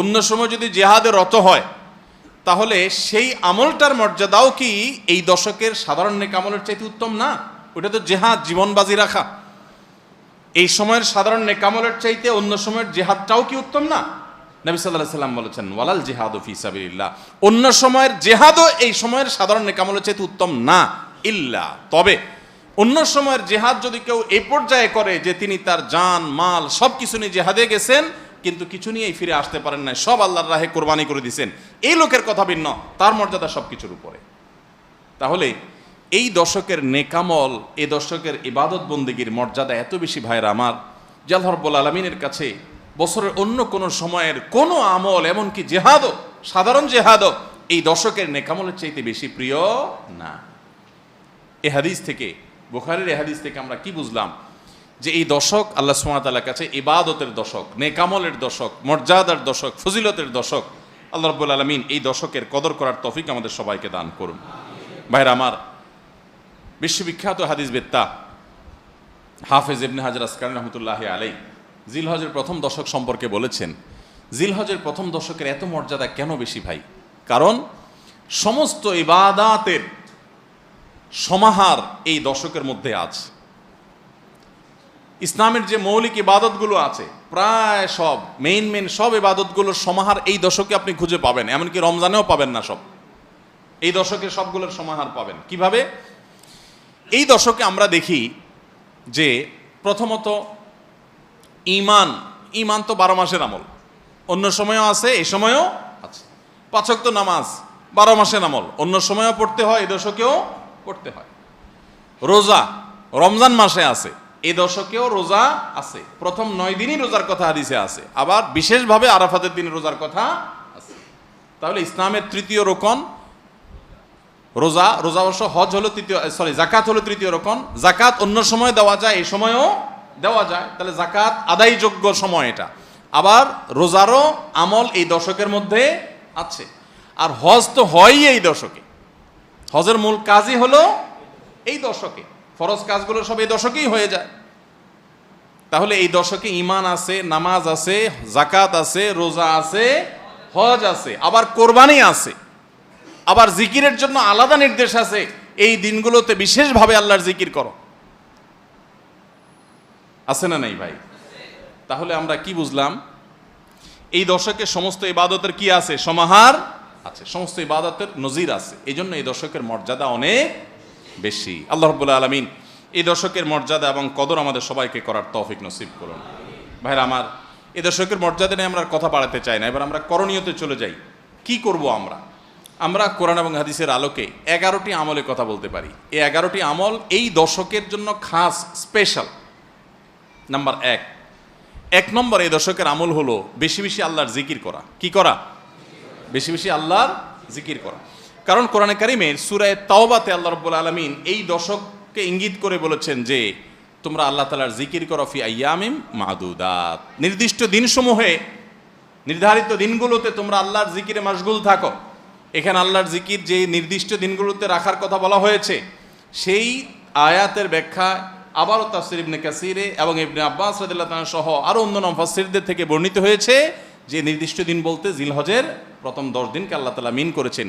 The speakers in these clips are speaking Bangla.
অন্য সময় যদি জেহাদে রত হয়, তাহলে সেই আমলটার মর্যাদাও কি এই দশকের সাধারণ নেকামলের চাইতে উত্তম? না, ওটা তো জেহাদ জীবন বাজি রাখা। এই সময়ের সাধারণ নেকামলের চাইতে অন্য সময়ের জেহাদটাও কি উত্তম? না, নবী সাল্লাহ সাল্লাম বলেছেন, ওয়ালাল জেহাদ ফি সাবিলিল্লাহ। অন্য সময়ের জেহাদও এই সময়ের সাধারণ নেকামলের চাইতে উত্তম? না, ইল্লা। তবে অন্য সময়ের জেহাদ যদি কেউ এই পর্যায়ে করে যে তিনি তার জান, মাল সব কিছু নিয়ে জেহাদে গেছেন কিন্তু কিছু নিয়েই ফিরে আসতে পারেন না সব আল্লাহর রাহে কোরবানি করে দিছেন। এই লোকের কথা ভিন্ন। তার মর্যাদা সব কিছুর উপরে। তাহলে এই দশকের নেকামল, এই দশকের ইবাদত বন্দিগির মর্যাদা এত বেশি ভাইরা আমার জালহরবুল আলমিনের কাছে বছরের অন্য কোনো সময়ের কোনো আমল, এমনকি জেহাদও, সাধারণ জেহাদও এই দশকের নেকামলের চাইতে বেশি প্রিয় না। এ হাদিস থেকে, বোখারের এ হাদিস থেকে আমরা কি বুঝলাম? যে এই দশক আল্লাহ সুমাতালার কাছে ইবাদতের দশক, নেকামলের দশক, মর্যাদার দশক, ফজিলতের দশক। আল্লাহ রব্বুল আলমিন এই দশকের কদর করার তফিক আমাদের সবাইকে দান করুন। ভাইরা আমার, বিশ্ববিখ্যাত হাদিস বেত্তা হাফেজ ইবনে হাজার আসকার রহমতুল্লাহ আলাই জিলহজের প্রথম দশক সম্পর্কে বলেছেন, জিলহজের প্রথম দশকের এত মর্যাদা কেন বেশি ভাই? কারণ সমস্ত ইবাদাতের সমাহার এই দশকের মধ্যে আছে। ইসলামের যে মৌলিক ইবাদতগুলো আছে, প্রায় সব মেইন মেইন সব ইবাদতগুলোর সমাহার এই দশকে আপনি খুঁজে পাবেন, এমনকি রমজানেও পাবেন না সব। এই দশকে সবগুলোর সমাহার পাবেন। কীভাবে? এই দশকে আমরা দেখি যে প্রথমত ইমান ইমান তো বারো মাসের আমল। অন্য সময়ও আছে, এই সময়ও আছে। পাচক তো নামাজ, বারো মাসের আমল। অন্য সময়ও পড়তে হয়, এই দশকেও পড়তে হয়। রোজা, রমজান মাসে আছে। এই দশকেও রোজা আছে। প্রথম নয় দিনই রোজার কথা হাদিসে আছে। আবার বিশেষভাবে আরাফাতের দিনে রোজার কথা আছে। তাহলে ইসলামের তৃতীয় রোকন, রোজা রোজা অবশ্য হজ হলো তৃতীয় সরি জাকাত হলো তৃতীয় রোকন। জাকাত অন্য সময় দেওয়া যায় এই সময়ও দেওয়া যায়। তাহলে জাকাত আদায়যোগ্য সময় এটা। আবার রোজারও আমল এই দশকের মধ্যে আছে। আর হজ তো হয়ই এই দশকে। হজের মূল কাজই হলো এই দশকে। ফরজ কাজগুলো সব এই দশকেই হয়ে যায়। তাহলে এই দশকে ইমান আছে, নামাজ আছে জাকাত আছে, রোজা আছে, হজ আছে, আবার কোরবানি আছে, আবার জিকিরের জন্য আলাদা নির্দেশ আছে, এই দিনগুলোতে বিশেষভাবে আল্লাহর জিকির করো। আছে না নাই ভাই? তাহলে আমরা কি বুঝলাম? এই দশকে সমস্ত ইবাদতের কি আছে? সমাহার আছে, সমস্ত ইবাদতের নজির আছে এই জন্য এই দশকের মর্যাদা অনেক বেশি। আল্লাহ রব্বুল্লা আলমিন এই দশকের মর্যাদা এবং কদর আমাদের সবাইকে করার তৌফিক নসিব করুন। ভাইরা আমার, এই দশকের মর্যাদা নিয়ে আমরা কথা বাড়াতে চাই না। এবার আমরা করণীয়তে চলে যাই। কি করব আমরা? আমরা কোরআন এবং হাদিসের আলোকে এগারোটি আমলের কথা বলতে পারি। এই এগারোটি আমল এই দশকের জন্য খাস, স্পেশাল। নাম্বার এক। এক নম্বর এই দশকের আমল হলো বেশি বেশি আল্লাহর জিকির করা। কি করা? বেশি বেশি আল্লাহর জিকির করা। কারণ কোরআনে কারিমের সুরায় তাওবাতে আল্লাহ রব্বুল আলমিন এই দশককে ইঙ্গিত করে বলেছেন যে, তোমরা আল্লাহ তালার জিকির করো ফি আয়ামিম মাদুদাত। নির্দিষ্ট দিনসমূহে, নির্ধারিত দিনগুলোতে তোমরা আল্লাহর জিকিরে মাসগুল থাকো। এখানে আল্লাহর জিকির যে নির্দিষ্ট দিনগুলোতে রাখার কথা বলা হয়েছে, সেই আয়াতের ব্যাখ্যা আবারও তাফসির ইবনে কাসিরে এবং ইবনে আব্বাস রাদিল্লাহ সহ আরও অন্য নফাসিরদের থেকে বর্ণিত হয়েছে যে, নির্দিষ্ট দিন বলতে জিলহজের প্রথম দশ দিনকে আল্লাহ তালা মিন করেছেন।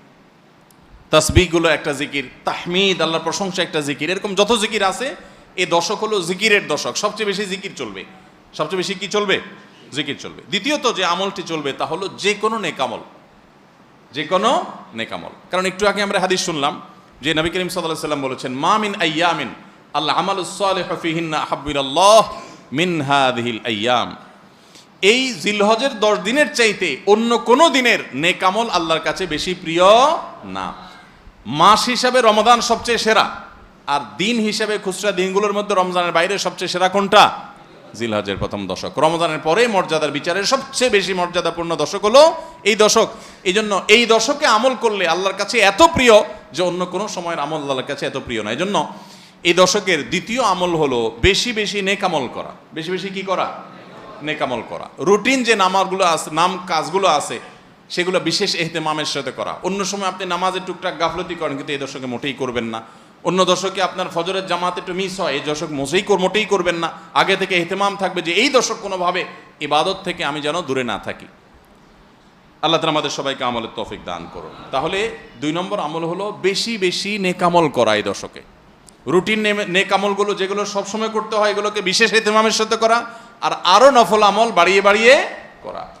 তাসবিগুলো একটা জিকির, তাহমিদ, আল্লাহর প্রশংসা একটা জিকির, এরকম যত জিকির আছে, এ দশক হলো জিকিরের দশক, সবচেয়ে বেশি জিকির চলবে। সবচেয়ে বেশি কি চলবে? জিকির চলবে। দ্বিতীয়ত যে আমলটি চলবে তা হলো যে কোনো নেকামল। যে কোনো নেকামল। কারণ একটু আগে আমরা হাদিস শুনলাম যে নবী করিম সাল্লাহ সাল্লাম বলেছেন, মা মিন আইয়ামিন আল্লাহ আমালুসালেহ ফিহিন্না আহাবিরাল্লাহ মিন হাদিহিল আইয়াম। এই জিলহজের দশ দিনের চাইতে অন্য কোনো দিনের নেকামল আল্লাহর কাছে বেশি প্রিয় না। মাস হিসাবে রমদান সবচেয়ে সেরা। আর দিন হিসাবে খুচরা দিনগুলোর মধ্যে রমজানের বাইরে সবচেয়ে সেরা কোনটা? জিলহজের প্রথম দশক। রমজানের পরে মর্যাদার বিচারের সবচেয়ে বেশি মর্যাদাপূর্ণ দশক হলো এই দশক। এই জন্য এই দশকে আমল করলে আল্লাহর কাছে এত প্রিয় যে অন্য কোনো সময়ের আমল আল্লাহর কাছে এত প্রিয় না। এই জন্য এই দশকের দ্বিতীয় আমল হলো বেশি বেশি নেকামল করা। বেশি বেশি কি করা? নেকামল করা। রুটিন যে নামাজগুলো আছে নাম কাজগুলো আছে সেগুলো বিশেষ এহতেমামের সাথে করা। অন্য সময় আপনি নামাজের টুকটাক গাফলতি করেন, কিন্তু এই দশকে মোটেই করবেন না। অন্য দশকে আপনার ফজরের জামাত একটু মিস হয়, এই দশক কর- মোটেই করবেন না। আগে থেকে এহতেমাম থাকবে যে এই দশক কোনোভাবে ইবাদত থেকে আমি যেন দূরে না থাকি। আল্লাহ তালা আমাদের সবাইকে আমলের তফিক দান করুন। তাহলে দুই নম্বর আমল হলো বেশি বেশি নেকামল করা এই দশকে। রুটিন নেক আমলগুলো যেগুলো সবসময় করতে হয়, এগুলোকে বিশেষ এহতেমামের সাথে করা, আর আরও নফল আমল বাড়িয়ে বাড়িয়ে করা।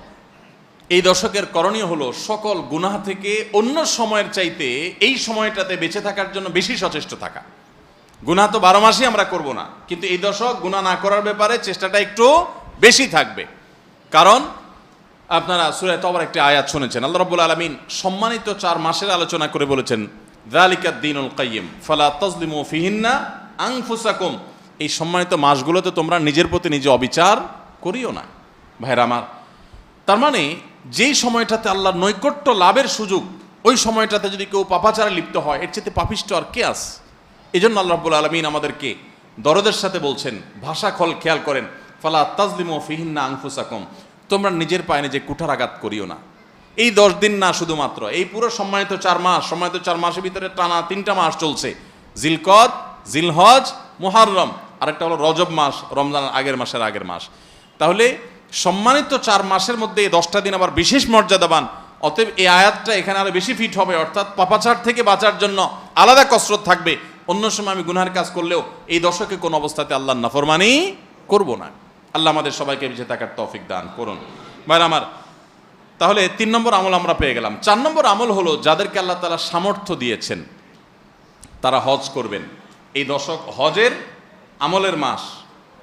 এই দশকের করণীয় হলো সকল গুনাহ থেকে অন্য সময়ের চাইতে এই সময়টাতে বেঁচে থাকার জন্য বেশি সচেষ্ট থাকা। গুনাহ তো বারো মাসই আমরা করব না, কিন্তু এই দশক গুনাহ না করার ব্যাপারে চেষ্টাটা একটু বেশি থাকবে। কারণ, আপনারা সুরায় তবার একটি আয়াত শুনেছেন, আল্লাহ রাব্বুল আলামিন সম্মানিত চার মাসের আলোচনা করে বলেছেন যালিকাদ দিনুল কাইয়িম ফালা তাজলিমু ফিহিন্না আনফুসাকুম। এই সম্মানিত মাসগুলোতে তোমরা নিজের প্রতি নিজে অবিচার করিও না। ভাইরা আমার, তার মানে যেই সময়টাতে আল্লাহর নৈকট্য লাভের সুযোগ, ওই সময়টাতে যদি কেউ পাপাচারে লিপ্ত হয়, এর চেয়ে পাপিষ্ট আর কে আস এই জন্য আল্লাহ রাব্বুল আলমিন আমাদেরকে দরদের সাথে বলছেন, ভাষা খল খেয়াল করেন, ফালা তাজলিমু ফিহিন্না আনফুসাকুম, তোমরা নিজের পায়ে নিজে কুঠার আঘাত করিও না। এই দশ দিন না শুধুমাত্র, এই পুরো সম্মানিত চার মাস, সম্মানিত চার মাসের ভিতরে টানা তিনটা মাস চলছে। জিলকদ, জিলহজ, মুহাররম, আরেকটা হলো রজব মাস, রমজানের আগের মাসের আগের মাস। তাহলে সম্মানিত চার মাসের মধ্যে এই দশটা দিন আবার বিশেষ মর্যাদাবান। অতএব এই আয়াতটা এখানে আরও বেশি ফিট হবে, অর্থাৎ পাপাচার থেকে বাঁচার জন্য আলাদা কসরত থাকবে। অন্য সময় আমি গুনহার কাজ করলেও এই দশকে কোন অবস্থাতে আল্লাহ নাফরমানি করব না। আল্লাহ আমাদের সবাইকে বেঁচে থাকার তৌফিক দান করুন। ভাই আমার, তাহলে তিন নম্বর আমল আমরা পেয়ে গেলাম। চার নম্বর আমল হলো যাদেরকে আল্লাহ তালা সামর্থ্য দিয়েছেন, তারা হজ করবেন। এই দশক হজের আমলের মাস,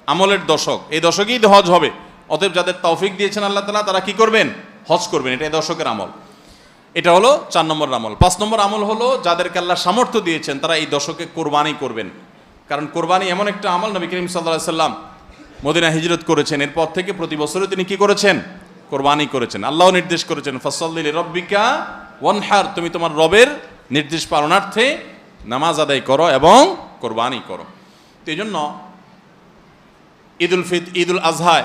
আমলের দশক। এই দশকেই হজ হবে। অতএব যাদের তৌফিক দিয়েছেন আল্লাহ তালা তারা কি করবেন? হজ করবেন। এটা দর্শকের আমল। এটা হলো চার নম্বর আমল। পাঁচ নম্বর আমল হলো যাদেরকে আল্লাহ সামর্থ্য দিয়েছেন, তারা এই দশকে কোরবানি করবেন। কারণ কোরবানি এমন একটা আমল নবী করিম সাল্লাহ সাল্লাম মদিনা হিজরত করেছেন। এরপর থেকে প্রতি বছরও তিনি কি করেছেন? কোরবানি করেছেন। আল্লাহ নির্দেশ করেছেন, ফসল্লি রব্বিকা ওয়ানহার। তুমি তোমার রবের নির্দেশ পালনার্থে নামাজ আদায় করো এবং কোরবানি করো। তো এই জন্য ঈদুল ফিত, ঈদুল আজহায়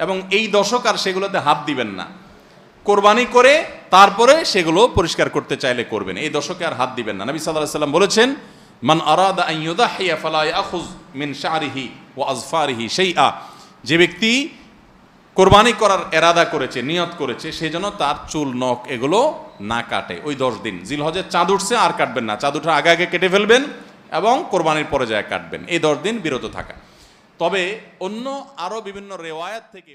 এবং এই দশক আর সেগুলোতে হাত দিবেন না। কোরবানি করে তারপরে সেগুলো পরিষ্কার করতে চাইলে করবেন। এই দশকে আর হাত দিবেন না। নবী সাল্লাহ সাল্লাম বলেছেন, মান আরাদা আন ইউদাহিয়া ফালা ইয়াখুজ মিন শারিহি ওয়া আজফারিহি শাইআ। যে ব্যক্তি কোরবানি করার এরাদা করেছে, নিয়ত করেছে সেই জন্য তার চুল, নখ এগুলো না কাটে। ওই দশ দিন। জিলহজের চাঁদ উঠছে, আর কাটবেন না। চাঁদ উঠার আগে আগে কেটে ফেলবেন এবং কোরবানির পরে যায় কাটবেন। এই দশ দিন বিরত থাকা। তবে অন্য আরও বিভিন্ন রেওয়ায়াত থেকে